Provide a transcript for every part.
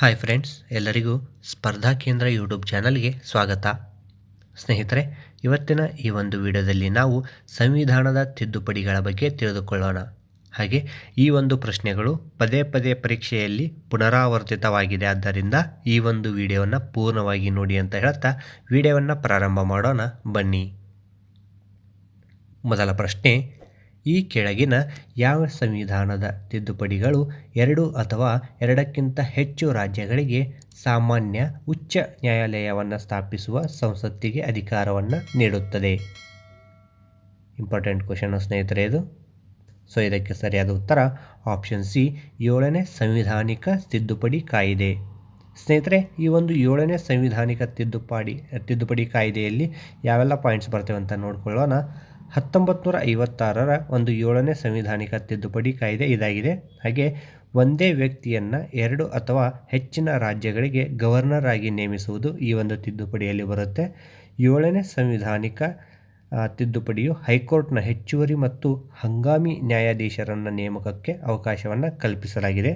Hi friends ಎಲ್ಲರಿಗೂ ಸ್ಪರ್ಧಾ ಕೇಂದ್ರ ಯೂಟ್ಯೂಬ್ ಚಾನಲ್ಗೆ ಸ್ವಾಗತ. ಸ್ನೇಹಿತರೆ, ಇವತ್ತಿನ ಈ ಒಂದು ವಿಡಿಯೋದಲ್ಲಿ ನಾವು ಸಂವಿಧಾನದ ತಿದ್ದುಪಡಿಗಳ ಬಗ್ಗೆ ತಿಳಿದುಕೊಳ್ಳೋಣ. ಹಾಗೆ ಈ ಒಂದು ಪ್ರಶ್ನೆಗಳು ಪದೇ ಪದೇ ಪರೀಕ್ಷೆಯಲ್ಲಿ ಪುನರಾವರ್ತಿತವಾಗಿದೆ. ಆದ್ದರಿಂದ ಈ ಒಂದು ವಿಡಿಯೋವನ್ನು ಪೂರ್ಣವಾಗಿ ನೋಡಿ ಅಂತ ಹೇಳ್ತಾ ವಿಡಿಯೋವನ್ನು ಪ್ರಾರಂಭ ಮಾಡೋಣ. ಬನ್ನಿ. ಮೊದಲ ಪ್ರಶ್ನೆ ಈ ಕೆಳಗಿನ ಯಾವ ಸಂವಿಧಾನದ ತಿದ್ದುಪಡಿಗಳು ಎರಡು ಅಥವಾ ಎರಡಕ್ಕಿಂತ ಹೆಚ್ಚು ರಾಜ್ಯಗಳಿಗೆ ಸಾಮಾನ್ಯ ಉಚ್ಚ ನ್ಯಾಯಾಲಯವನ್ನು ಸ್ಥಾಪಿಸುವ ಸಂಸತ್ತಿಗೆ ಅಧಿಕಾರವನ್ನು ನೀಡುತ್ತದೆ? ಇಂಪಾರ್ಟೆಂಟ್ ಕ್ವಶನ್ ಸ್ನೇಹಿತರೆ ಇದು. ಸೊ, ಇದಕ್ಕೆ ಸರಿಯಾದ ಉತ್ತರ ಆಪ್ಷನ್ ಸಿ, ಏಳನೇ ಸಂವಿಧಾನಿಕ ತಿದ್ದುಪಡಿ ಕಾಯಿದೆ. ಸ್ನೇಹಿತರೆ, ಈ ಒಂದು ಏಳನೇ ಸಂವಿಧಾನಿಕ ತಿದ್ದುಪಡಿ ತಿದ್ದುಪಡಿ ಕಾಯ್ದೆಯಲ್ಲಿ ಯಾವೆಲ್ಲ ಪಾಯಿಂಟ್ಸ್ ಬರ್ತೇವೆ ಅಂತ ನೋಡ್ಕೊಳ್ಳೋಣ. ಹತ್ತೊಂಬತ್ತು ಐವತ್ತಾರರ ಒಂದು ಏಳನೇ ಸಂವಿಧಾನಿಕ ತಿದ್ದುಪಡಿ ಕಾಯ್ದೆ ಇದಾಗಿದೆ. ಹಾಗೆ ಒಂದೇ ವ್ಯಕ್ತಿಯನ್ನು ಎರಡು ಅಥವಾ ಹೆಚ್ಚಿನ ರಾಜ್ಯಗಳಿಗೆ ಗವರ್ನರ್ ಆಗಿ ನೇಮಿಸುವುದು ಈ ಒಂದು ತಿದ್ದುಪಡಿಯಲ್ಲಿ ಬರುತ್ತೆ. ಏಳನೇ ಸಂವಿಧಾನಿಕ ತಿದ್ದುಪಡಿಯು ಹೈಕೋರ್ಟ್ನ ಹೆಚ್ಚುವರಿ ಮತ್ತು ಹಂಗಾಮಿ ನ್ಯಾಯಾಧೀಶರನ್ನ ನೇಮಕಕ್ಕೆ ಅವಕಾಶವನ್ನು ಕಲ್ಪಿಸಲಾಗಿದೆ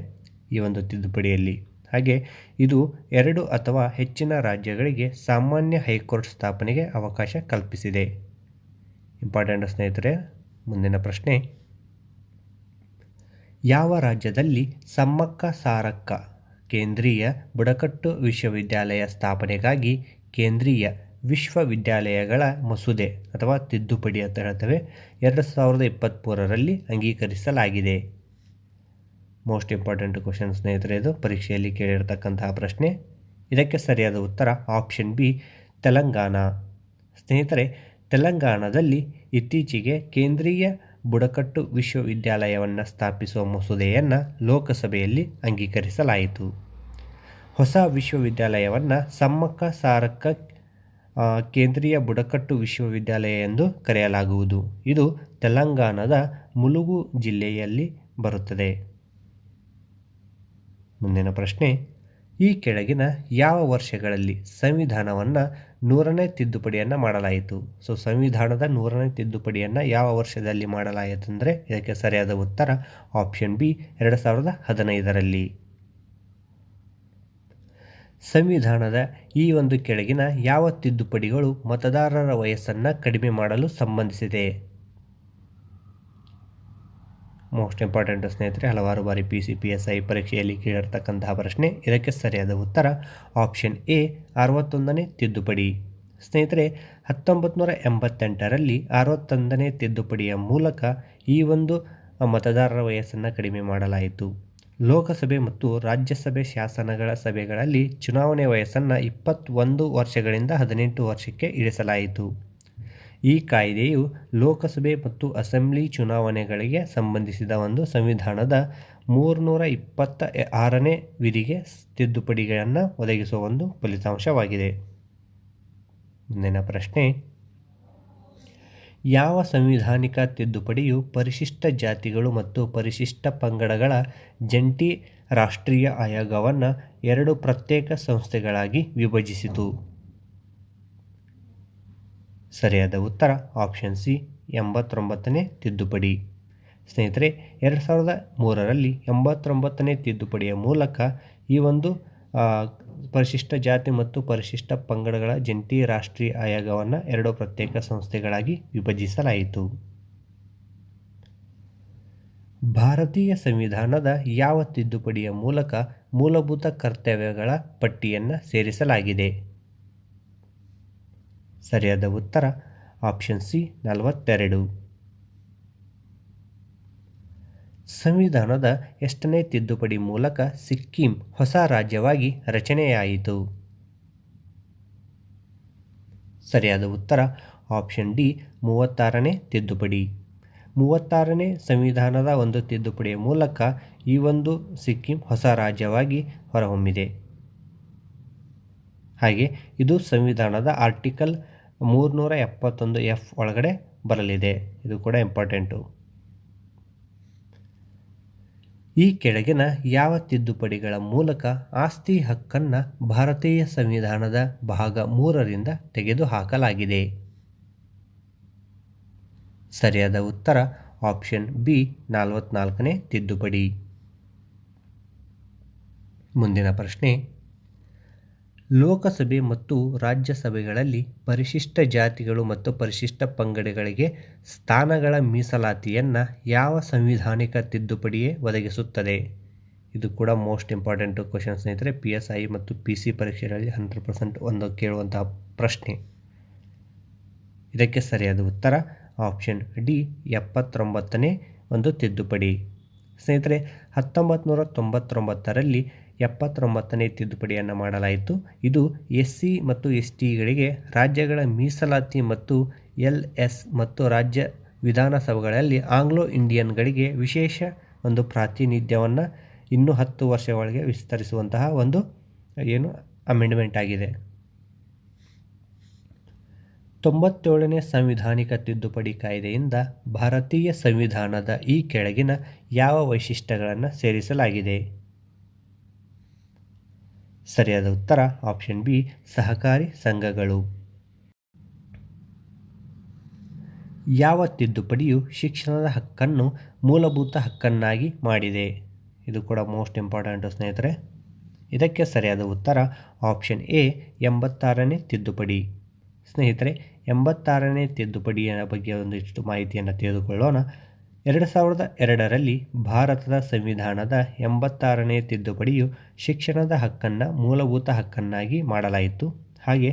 ಈ ಒಂದು ತಿದ್ದುಪಡಿಯಲ್ಲಿ. ಹಾಗೆ ಇದು ಎರಡು ಅಥವಾ ಹೆಚ್ಚಿನ ರಾಜ್ಯಗಳಿಗೆ ಸಾಮಾನ್ಯ ಹೈಕೋರ್ಟ್ ಸ್ಥಾಪನೆಗೆ ಅವಕಾಶ ಕಲ್ಪಿಸಿದೆ. ಇಂಪಾರ್ಟೆಂಟ್ ಸ್ನೇಹಿತರೆ, ಮುಂದಿನ ಪ್ರಶ್ನೆ. ಯಾವ ರಾಜ್ಯದಲ್ಲಿ ಸಮ್ಮಕ್ಕ ಸಾರಕ್ಕ ಕೇಂದ್ರೀಯ ಬುಡಕಟ್ಟು ವಿಶ್ವವಿದ್ಯಾಲಯ ಸ್ಥಾಪನೆಗಾಗಿ ಕೇಂದ್ರೀಯ ವಿಶ್ವವಿದ್ಯಾಲಯಗಳ ಮಸೂದೆ ಅಥವಾ ತಿದ್ದುಪಡಿ ಅಂತ ಹೇಳ್ತೇವೆ, ಎರಡು ಸಾವಿರದ ಇಪ್ಪತ್ತ್ಮೂರರಲ್ಲಿ ಅಂಗೀಕರಿಸಲಾಗಿದೆ. ಮೋಸ್ಟ್ ಇಂಪಾರ್ಟೆಂಟ್ ಕ್ವಶನ್ ಸ್ನೇಹಿತರೆ ಇದು, ಪರೀಕ್ಷೆಯಲ್ಲಿ ಕೇಳಿರ್ತಕ್ಕಂತಹ ಪ್ರಶ್ನೆ. ಇದಕ್ಕೆ ಸರಿಯಾದ ಉತ್ತರ ಆಪ್ಷನ್ ಬಿ, ತೆಲಂಗಾಣ. ಸ್ನೇಹಿತರೆ ತೆಲಂಗಾಣದಲ್ಲಿ ಇತ್ತೀಚೆಗೆ ಕೇಂದ್ರೀಯ ಬುಡಕಟ್ಟು ವಿಶ್ವವಿದ್ಯಾಲಯವನ್ನು ಸ್ಥಾಪಿಸುವ ಮಸೂದೆಯನ್ನು ಲೋಕಸಭೆಯಲ್ಲಿ ಅಂಗೀಕರಿಸಲಾಯಿತು. ಹೊಸ ವಿಶ್ವವಿದ್ಯಾಲಯವನ್ನು ಸಮ್ಮಕ್ಕ ಸಾರಕ್ಕ ಕೇಂದ್ರೀಯ ಬುಡಕಟ್ಟು ವಿಶ್ವವಿದ್ಯಾಲಯ ಎಂದು ಕರೆಯಲಾಗುವುದು. ಇದು ತೆಲಂಗಾಣದ ಮುಲುಗು ಜಿಲ್ಲೆಯಲ್ಲಿ ಬರುತ್ತದೆ. ಮುಂದಿನ ಪ್ರಶ್ನೆ ಈ ಕೆಳಗಿನ ಯಾವ ವರ್ಷಗಳಲ್ಲಿ ಸಂವಿಧಾನವನ್ನು ನೂರನೇ ತಿದ್ದುಪಡಿಯನ್ನು ಮಾಡಲಾಯಿತು? ಸೊ ಸಂವಿಧಾನದ ನೂರನೇ ತಿದ್ದುಪಡಿಯನ್ನು ಯಾವ ವರ್ಷದಲ್ಲಿ ಮಾಡಲಾಯಿತು ಅಂದರೆ ಇದಕ್ಕೆ ಸರಿಯಾದ ಉತ್ತರ ಆಪ್ಷನ್ ಬಿ ಎರಡು ಸಾವಿರದ ಹದಿನೈದರಲ್ಲಿ. ಸಂವಿಧಾನದ ಈ ಒಂದು ಕೆಳಗಿನ ಯಾವ ತಿದ್ದುಪಡಿಗಳು ಮತದಾರರ ವಯಸ್ಸನ್ನು ಕಡಿಮೆ ಮಾಡಲು ಸಂಬಂಧಿಸಿದೆ? ಮೋಸ್ಟ್ ಇಂಪಾರ್ಟೆಂಟ್ ಸ್ನೇಹಿತರೆ, ಹಲವಾರು ಬಾರಿ P C P S I ಪರೀಕ್ಷೆಯಲ್ಲಿ ಕೇಳಿರ್ತಕ್ಕಂತಹ ಪ್ರಶ್ನೆ, ಇದಕ್ಕೆ ಸರಿಯಾದ ಉತ್ತರ ಆಪ್ಷನ್ ಎ ಅರವತ್ತೊಂದನೇ ತಿದ್ದುಪಡಿ. ಸ್ನೇಹಿತರೆ ಹತ್ತೊಂಬತ್ತು ನೂರ ಎಂಬತ್ತೆಂಟರಲ್ಲಿ ಅರವತ್ತೊಂದನೇ ತಿದ್ದುಪಡಿಯ ಮೂಲಕ ಈ ಒಂದು ಮತದಾರರ ವಯಸ್ಸನ್ನು ಕಡಿಮೆ ಮಾಡಲಾಯಿತು. ಲೋಕಸಭೆ ಮತ್ತು ರಾಜ್ಯಸಭೆ ಶಾಸನಗಳ ಸಭೆಗಳಲ್ಲಿ ಚುನಾವಣೆ ವಯಸ್ಸನ್ನು ಇಪ್ಪತ್ತೊಂದು ವರ್ಷಗಳಿಂದ ಹದಿನೆಂಟು ವರ್ಷಕ್ಕೆ ಇಳಿಸಲಾಯಿತು. ಈ ಕಾಯ್ದೆಯು ಲೋಕಸಭೆ ಮತ್ತು ಅಸೆಂಬ್ಲಿ ಚುನಾವಣೆಗಳಿಗೆ ಸಂಬಂಧಿಸಿದ ಒಂದು ಸಂವಿಧಾನದ ಮೂರುನೂರ ಇಪ್ಪತ್ತ ಆರನೇ ವಿಧಿಗೆ ತಿದ್ದುಪಡಿಗಳನ್ನು ಒದಗಿಸುವ ಒಂದು ಫಲಿತಾಂಶವಾಗಿದೆ. ಮುಂದಿನ ಪ್ರಶ್ನೆ. ಯಾವ ಸಂವಿಧಾನಿಕ ತಿದ್ದುಪಡಿಯು ಪರಿಶಿಷ್ಟ ಜಾತಿಗಳು ಮತ್ತು ಪರಿಶಿಷ್ಟ ಪಂಗಡಗಳ ಜಂಟಿ ರಾಷ್ಟ್ರೀಯ ಆಯೋಗವನ್ನು ಎರಡು ಪ್ರತ್ಯೇಕ ಸಂಸ್ಥೆಗಳಾಗಿ ವಿಭಜಿಸಿತು? ಸರಿಯಾದ ಉತ್ತರ ಆಪ್ಷನ್ ಸಿ ಎಂಬತ್ತೊಂಬತ್ತನೇ ತಿದ್ದುಪಡಿ. ಸ್ನೇಹಿತರೆ, ಎರಡು ಸಾವಿರದ ಮೂರರಲ್ಲಿ ಎಂಬತ್ತೊಂಬತ್ತನೇ ತಿದ್ದುಪಡಿಯ ಮೂಲಕ ಈ ಒಂದು ಪರಿಶಿಷ್ಟ ಜಾತಿ ಮತ್ತು ಪರಿಶಿಷ್ಟ ಪಂಗಡಗಳ ಜಂಟಿ ರಾಷ್ಟ್ರೀಯ ಆಯೋಗವನ್ನು ಎರಡು ಪ್ರತ್ಯೇಕ ಸಂಸ್ಥೆಗಳಾಗಿ ವಿಭಜಿಸಲಾಯಿತು. ಭಾರತೀಯ ಸಂವಿಧಾನದ ಯಾವ ತಿದ್ದುಪಡಿಯ ಮೂಲಕ ಮೂಲಭೂತ ಕರ್ತವ್ಯಗಳ ಪಟ್ಟಿಯನ್ನು ಸೇರಿಸಲಾಗಿದೆ? ಸರಿಯಾದ ಉತ್ತರ ಆಪ್ಷನ್ ಸಿ ನಲವತ್ತೆರಡು. ಸಂವಿಧಾನದ ಎಷ್ಟನೇ ತಿದ್ದುಪಡಿ ಮೂಲಕ ಸಿಕ್ಕಿಂ ಹೊಸ ರಾಜ್ಯವಾಗಿ ರಚನೆಯಾಯಿತು? ಸರಿಯಾದ ಉತ್ತರ ಆಪ್ಷನ್ ಡಿ ಮೂವತ್ತಾರನೇ ತಿದ್ದುಪಡಿ. ಮೂವತ್ತಾರನೇ ಸಂವಿಧಾನದ ಒಂದು ತಿದ್ದುಪಡಿಯ ಮೂಲಕ ಈ ಒಂದು ಸಿಕ್ಕಿಂ ಹೊಸ ರಾಜ್ಯವಾಗಿ ಹೊರಹೊಮ್ಮಿದೆ. ಹಾಗೆ ಇದು ಸಂವಿಧಾನದ ಆರ್ಟಿಕಲ್ ಮೂರುನೂರ ಎಪ್ಪತ್ತೊಂದು ಎಫ್ ಒಳಗಡೆ ಬರಲಿದೆ. ಇದು ಕೂಡ ಇಂಪಾರ್ಟೆಂಟು ಈ ಕೆಳಗಿನ ಯಾವ ತಿದ್ದುಪಡಿಗಳ ಮೂಲಕ ಆಸ್ತಿ ಹಕ್ಕನ್ನು ಭಾರತೀಯ ಸಂವಿಧಾನದ ಭಾಗ ಮೂರರಿಂದ ತೆಗೆದುಹಾಕಲಾಗಿದೆ. ಸರಿಯಾದ ಉತ್ತರ ಆಪ್ಷನ್ ಬಿ ನಲವತ್ನಾಲ್ಕನೇ ತಿದ್ದುಪಡಿ. ಮುಂದಿನ ಪ್ರಶ್ನೆ ಲೋಕಸಭೆ ಮತ್ತು ರಾಜ್ಯಸಭೆಗಳಲ್ಲಿ ಪರಿಶಿಷ್ಟ ಜಾತಿಗಳು ಮತ್ತು ಪರಿಶಿಷ್ಟ ಪಂಗಡಗಳಿಗೆ ಸ್ಥಾನಗಳ ಮೀಸಲಾತಿಯನ್ನು ಯಾವ ಸಂವಿಧಾನಿಕ ತಿದ್ದುಪಡಿಯೇ ಒದಗಿಸುತ್ತದೆ? ಇದು ಕೂಡ ಮೋಸ್ಟ್ ಇಂಪಾರ್ಟೆಂಟು ಕ್ವಶನ್ ಸ್ನೇಹಿತರೆ. ಪಿ ಎಸ್ ಐ ಮತ್ತು ಪಿ ಸಿ ಪರೀಕ್ಷೆಗಳಲ್ಲಿ ಹಂಡ್ರೆಡ್ ಪರ್ಸೆಂಟ್ ಒಂದು ಕೇಳುವಂತಹ ಪ್ರಶ್ನೆ. ಇದಕ್ಕೆ ಸರಿಯಾದ ಉತ್ತರ ಆಪ್ಷನ್ ಡಿ ಎಪ್ಪತ್ತೊಂಬತ್ತನೇ ಒಂದು ತಿದ್ದುಪಡಿ. ಸ್ನೇಹಿತರೆ ಹತ್ತೊಂಬತ್ತು ನೂರ ತೊಂಬತ್ತೊಂಬತ್ತರಲ್ಲಿ ಎಪ್ಪತ್ತೊಂಬತ್ತನೇ ತಿದ್ದುಪಡಿಯನ್ನು ಮಾಡಲಾಯಿತು. ಇದು ಎಸ್ ಸಿ ಮತ್ತು ಎಸ್ ಟಿಗಳಿಗೆ ರಾಜ್ಯಗಳ ಮೀಸಲಾತಿ ಮತ್ತು ಎಲ್ ಎಸ್ ಮತ್ತು ರಾಜ್ಯ ವಿಧಾನಸಭೆಗಳಲ್ಲಿ ಆಂಗ್ಲೋ ಇಂಡಿಯನ್ಗಳಿಗೆ ವಿಶೇಷ ಒಂದು ಪ್ರಾತಿನಿಧ್ಯವನ್ನು ಇನ್ನೂ ಹತ್ತು ವರ್ಷಗಳಿಗೆ ವಿಸ್ತರಿಸುವಂತಹ ಒಂದು, ಏನು ಅಮೆಂಡ್ಮೆಂಟ್ ಆಗಿದೆ. ತೊಂಬತ್ತೇಳನೇ ಸಾಂವಿಧಾನಿಕ ತಿದ್ದುಪಡಿ ಕಾಯ್ದೆಯಿಂದ ಭಾರತೀಯ ಸಂವಿಧಾನದ ಈ ಕೆಳಗಿನ ಯಾವ ವೈಶಿಷ್ಟ್ಯಗಳನ್ನು ಸೇರಿಸಲಾಗಿದೆ? ಸರಿಯಾದ ಉತ್ತರ ಆಪ್ಷನ್ ಬಿ ಸಹಕಾರಿ ಸಂಘಗಳು. ಯಾವ ತಿದ್ದುಪಡಿಯು ಶಿಕ್ಷಣದ ಹಕ್ಕನ್ನು ಮೂಲಭೂತ ಹಕ್ಕನ್ನಾಗಿ ಮಾಡಿದೆ? ಇದು ಕೂಡ ಮೋಸ್ಟ್ ಇಂಪಾರ್ಟೆಂಟು ಸ್ನೇಹಿತರೆ. ಇದಕ್ಕೆ ಸರಿಯಾದ ಉತ್ತರ ಆಪ್ಷನ್ ಎ ಎಂಬತ್ತಾರನೇ ತಿದ್ದುಪಡಿ. ಸ್ನೇಹಿತರೆ, ಎಂಬತ್ತಾರನೇ ತಿದ್ದುಪಡಿಯ ಬಗ್ಗೆ ಒಂದಿಷ್ಟು ಮಾಹಿತಿಯನ್ನು ತಿಳಿದುಕೊಳ್ಳೋಣ ಎರಡು ಸಾವಿರದ ಎರಡರಲ್ಲಿ ಭಾರತದ ಸಂವಿಧಾನದ ಎಂಬತ್ತಾರನೇ ತಿದ್ದುಪಡಿಯು ಶಿಕ್ಷಣದ ಹಕ್ಕನ್ನು ಮೂಲಭೂತ ಹಕ್ಕನ್ನಾಗಿ ಮಾಡಲಾಯಿತು. ಹಾಗೆ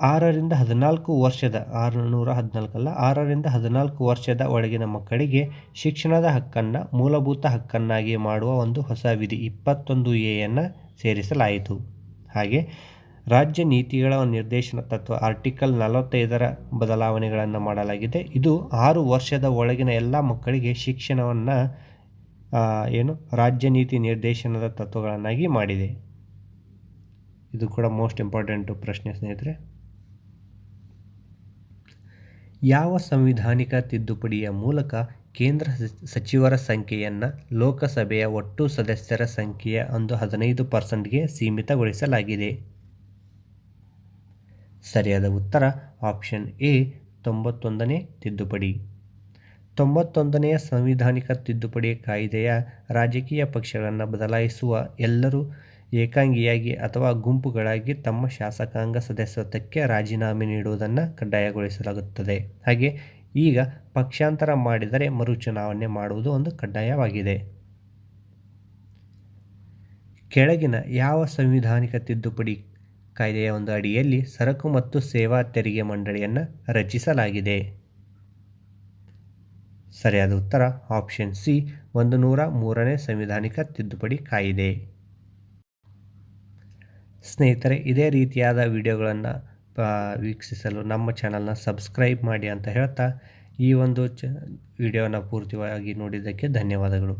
ಆರರಿಂದ ಹದಿನಾಲ್ಕು ವರ್ಷದ, ಆರುನೂರ ಹದಿನಾಲ್ಕಲ್ಲ, ಆರರಿಂದ ಹದಿನಾಲ್ಕು ವರ್ಷದ ಒಳಗಿನ ಮಕ್ಕಳಿಗೆ ಶಿಕ್ಷಣದ ಹಕ್ಕನ್ನು ಮೂಲಭೂತ ಹಕ್ಕನ್ನಾಗಿ ಮಾಡುವ ಒಂದು ಹೊಸ ವಿಧಿ ಇಪ್ಪತ್ತೊಂದು ಎಯನ್ನು ಸೇರಿಸಲಾಯಿತು. ಹಾಗೆ ರಾಜ್ಯ ನೀತಿಗಳ ನಿರ್ದೇಶನ ತತ್ವ ಆರ್ಟಿಕಲ್ ನಲವತ್ತೈದರ ಬದಲಾವಣೆಗಳನ್ನು ಮಾಡಲಾಗಿದೆ. ಇದು ಆರು ವರ್ಷದ ಒಳಗಿನ ಎಲ್ಲ ಮಕ್ಕಳಿಗೆ ಶಿಕ್ಷಣವನ್ನು ಏನು, ರಾಜ್ಯ ನೀತಿ ನಿರ್ದೇಶನದ ತತ್ವಗಳನ್ನಾಗಿ ಮಾಡಿದೆ. ಇದು ಕೂಡ ಮೋಸ್ಟ್ ಇಂಪಾರ್ಟೆಂಟು ಪ್ರಶ್ನೆ ಸ್ನೇಹಿತರೆ. ಯಾವ ಸಂವಿಧಾನಿಕ ತಿದ್ದುಪಡಿಯ ಮೂಲಕ ಕೇಂದ್ರ ಸಚಿವರ ಸಂಖ್ಯೆಯನ್ನು ಲೋಕಸಭೆಯ ಒಟ್ಟು ಸದಸ್ಯರ ಸಂಖ್ಯೆಯ ಒಂದು ಹದಿನೈದು ಪರ್ಸೆಂಟ್ಗೆ ಸೀಮಿತಗೊಳಿಸಲಾಗಿದೆ? ಸರಿಯಾದ ಉತ್ತರ ಆಪ್ಷನ್ ಎ, ತೊಂಬತ್ತೊಂದನೇ ತಿದ್ದುಪಡಿ. ತೊಂಬತ್ತೊಂದನೆಯ ಸಂವಿಧಾನಿಕ ತಿದ್ದುಪಡಿ ಕಾಯ್ದೆಯ ರಾಜಕೀಯ ಪಕ್ಷಗಳನ್ನು ಬದಲಾಯಿಸುವ ಎಲ್ಲರೂ ಏಕಾಂಗಿಯಾಗಿ ಅಥವಾ ಗುಂಪುಗಳಾಗಿ ತಮ್ಮ ಶಾಸಕಾಂಗ ಸದಸ್ಯತ್ವಕ್ಕೆ ರಾಜೀನಾಮೆ ನೀಡುವುದನ್ನು ಕಡ್ಡಾಯಗೊಳಿಸಲಾಗುತ್ತದೆ. ಹಾಗೆ ಈಗ ಪಕ್ಷಾಂತರ ಮಾಡಿದರೆ ಮರುಚುನಾವಣೆ ಮಾಡುವುದು ಒಂದು ಕಡ್ಡಾಯವಾಗಿದೆ. ಕೆಳಗಿನ ಯಾವ ಸಂವಿಧಾನಿಕ ತಿದ್ದುಪಡಿ ಕಾಯ್ದೆಯ ಒಂದು ಅಡಿಯಲ್ಲಿ ಸರಕು ಮತ್ತು ಸೇವಾ ತೆರಿಗೆ ಮಂಡಳಿಯನ್ನು ರಚಿಸಲಾಗಿದೆ. ಸರಿಯಾದ ಉತ್ತರ ಆಪ್ಷನ್ ಸಿ ಒಂದು ನೂರ ಮೂರನೇ ಸಂವಿಧಾನಿಕ ತಿದ್ದುಪಡಿ ಕಾಯಿದೆ. ಸ್ನೇಹಿತರೆ, ಇದೇ ರೀತಿಯಾದ ವಿಡಿಯೋಗಳನ್ನು ವೀಕ್ಷಿಸಲು ನಮ್ಮ ಚಾನಲ್ನ ಸಬ್ಸ್ಕ್ರೈಬ್ ಮಾಡಿ ಅಂತ ಹೇಳ್ತಾ ಈ ಒಂದು ಚ, ವಿಡಿಯೋನ ಪೂರ್ತಿಯಾಗಿ ನೋಡಿದ್ದಕ್ಕೆ ಧನ್ಯವಾದಗಳು.